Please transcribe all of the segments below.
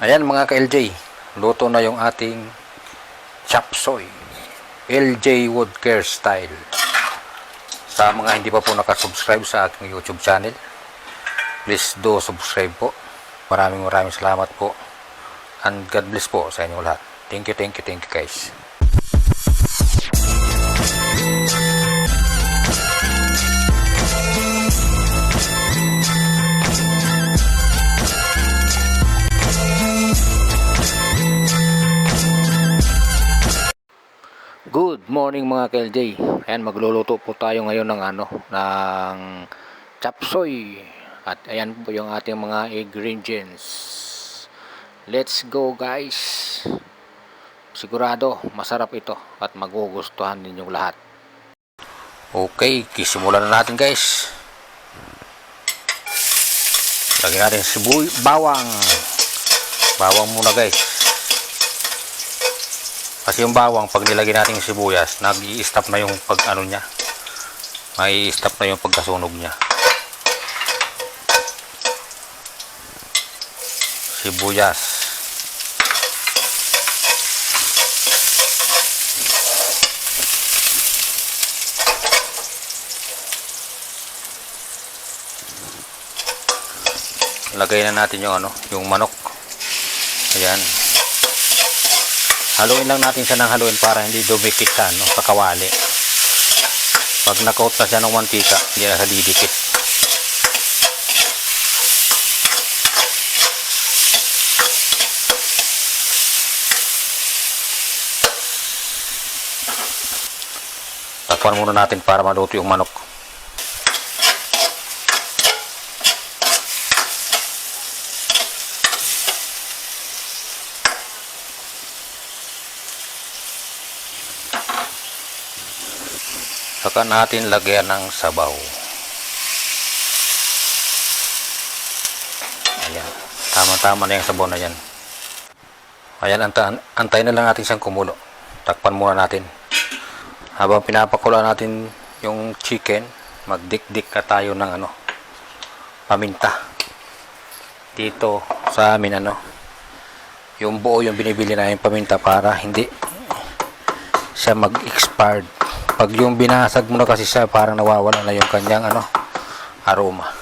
Ayan mga ka-LJ, luto na yung ating chop soy. LJ Woodcare style. Sa mga hindi pa po nakasubscribe sa aking YouTube channel, please do subscribe po. Maraming maraming salamat po. And God bless po sa inyo lahat. Thank you, thank you, thank you guys. Morning mga KLJ. Ayan, magluluto po tayo ngayon ng ano, ng chapsoy. At ayan po yung ating mga ingredients. Let's go guys. Sigurado, masarap ito at magugustuhan ninyong lahat. Okay, kisimulan na natin guys. Lagyan natin sibuy, bawang. Bawang muna guys. Kasi yung bawang, pag nilagay natin yung sibuyas, nag stop na yung pag ano niya. May stop na yung pagkasunog niya. Sibuyas. Lagay na natin yung ano, yung manok. Ayan. Haluin lang natin siya ng haluin para hindi dumikit sa, no, sa kawali. Pag nakaut na siya ng mantika, hindi na didikit. Takpan muna natin para maluto yung manok. Saka natin lagyan ng sabaw. Ayan. Tama-tama na yung sabaw na yan. Ayan, anta antayin na lang natin siyang kumulo. Takpan muna natin. Habang pinapakula natin yung chicken, magdikdik na tayo ng ano, paminta. Dito sa amin ano, yung buo yung binibili namin paminta para hindi siya mag-expired pag yung binasag mo na kasi siya parang nawawala na yung kanyang ano aroma.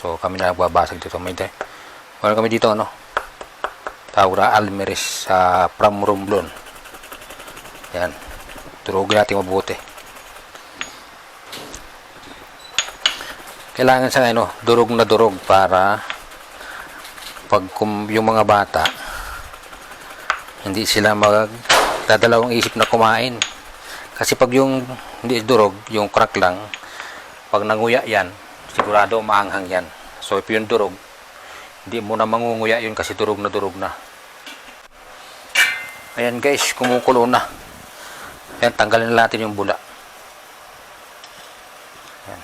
So kami na nagbabasag dito. May tayo meron kami dito ano Taura Almeris sa Pram Romblon. Yan. Turugin natin mabuti. Kailangan sa ano durog na durog para pag kum, yung mga bata hindi sila mag dadalawang isip na kumain kasi pag yung hindi durog, yung crack lang, pag nanguya yan, sigurado maanghang yan. So if yung durog, hindi mo na mangunguya yun kasi durog na durog na. Ayan guys, kumukulo na. Ayan, tanggalin na natin yung bula. Ayan.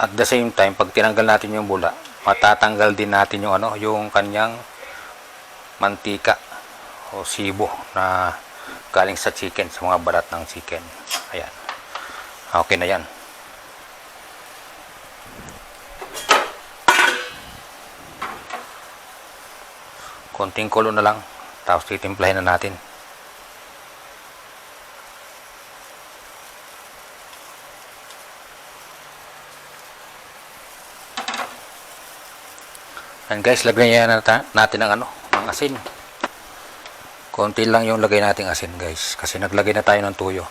At the same time, pag tinanggal natin yung bula, matatanggal din natin yung ano, yung kanyang mantika o sibo na galing sa chicken, sa mga balat ng chicken. Ayan. Okay na yan. Konting kulo na lang. Tapos titimplahin na natin. And guys, lagyan na natin ng ano, ng asin. Konti lang yung lagay nating asin guys. Kasi naglagay na tayo ng tuyo.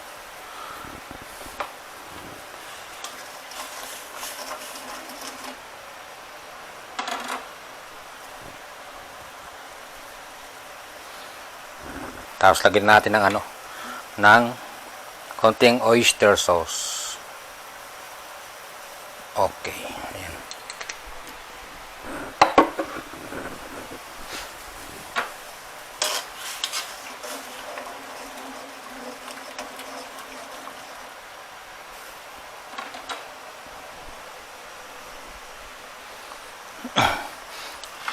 Tapos lagyan natin ng ano, ng konting oyster sauce. Okay.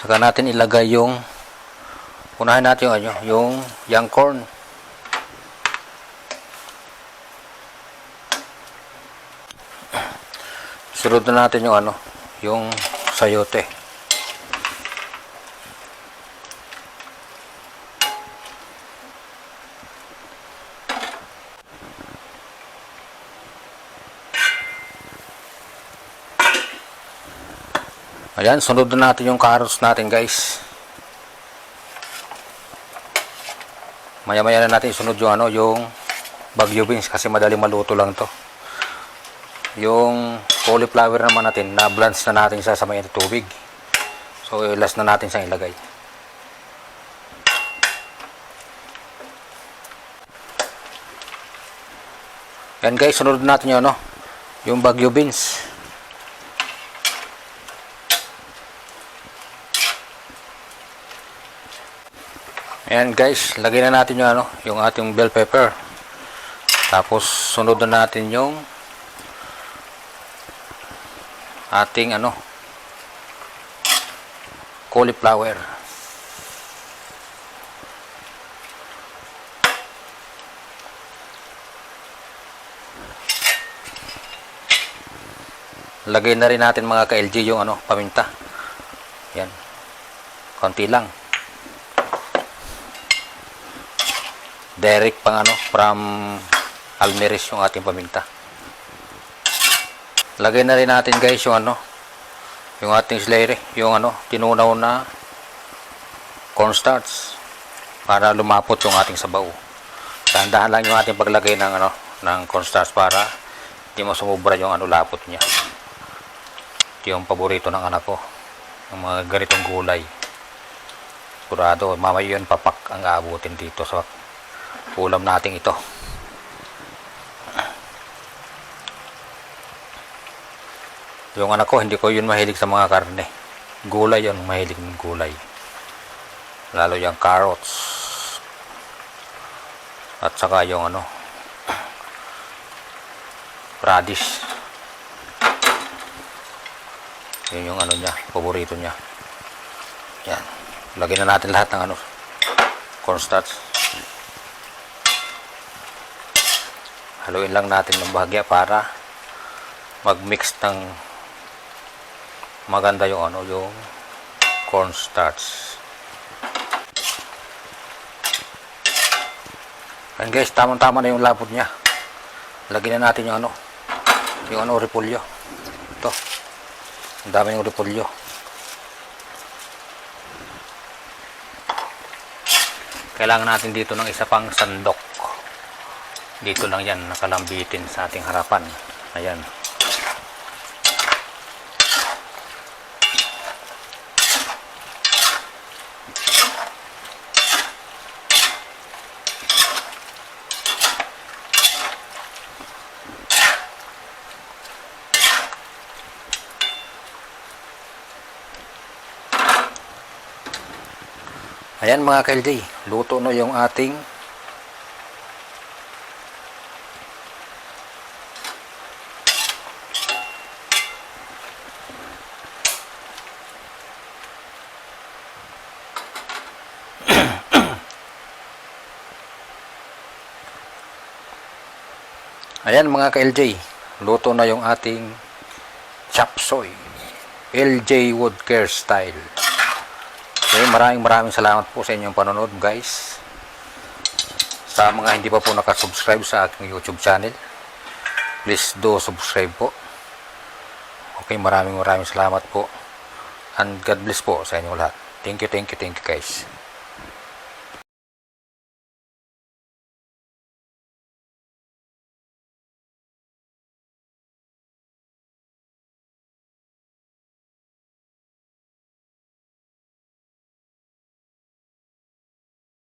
Saka natin ilagay yung unahin natin yung ano, yung young corn. Sunod na natin yung ano, yung sayote. Ayan, sunod na natin yung carrots natin guys. Maya-maya na natin sunod yung ano, yung bagyo beans kasi madali maluto lang to. Yung cauliflower naman natin, na-blanch na natin sa may tubig. So, last na natin siyang ilagay. Yan guys, sunod natin yung ano, yung bagyo beans. Ayan guys, lagay na natin yung ano, yung ating bell pepper. Tapos sunod na natin yung ating ano cauliflower. Lagay na rin natin mga ka-LG yung ano, paminta. Yan. Konti lang. Derek pang ano, from Almeris yung ating paminta. Lagay na rin natin guys yung ano, yung ating slurry, yung ano, tinunaw na cornstarch para lumapot yung ating sabaw. Dahan-dahan lang yung ating paglagay ng ano, ng cornstarch para hindi mo sumubra yung ano lapot niya. Ito yung paborito ng anak ko. Yung mga ganitong gulay. Sigurado, mamaya yun papak ang aabutin dito sa ulam natin ito. Yung anak ko, hindi ko yun mahilig sa mga karne. Gulay yun, mahilig ng gulay. Lalo yung carrots. At saka yung ano, radish. Yun yung ano niya, paborito niya. Yan. Lagyan na natin lahat ng ano, cornstarch. Haluin lang natin ng bahagya para mag-mix ng maganda yung ano, yung cornstarch. And guys, tamang-tama na yung labot niya. Lagyan na natin yung ano, yung ano, repolyo. Ito. Ang dami yung repolyo. Kailangan natin dito ng isa pang sandok. Dito lang yan, nakalambitin sa ating harapan. Ayan. Ayan mga ka-LJ, luto na yung ating Ayan mga ka-LJ, luto na yung ating chop soy. LJ Woodcare style. Okay, maraming maraming salamat po sa inyong panonood guys. Sa mga hindi pa po nakasubscribe sa aking YouTube channel, please do subscribe po. Okay, maraming maraming salamat po. And God bless po sa inyong lahat. Thank you, thank you, thank you guys.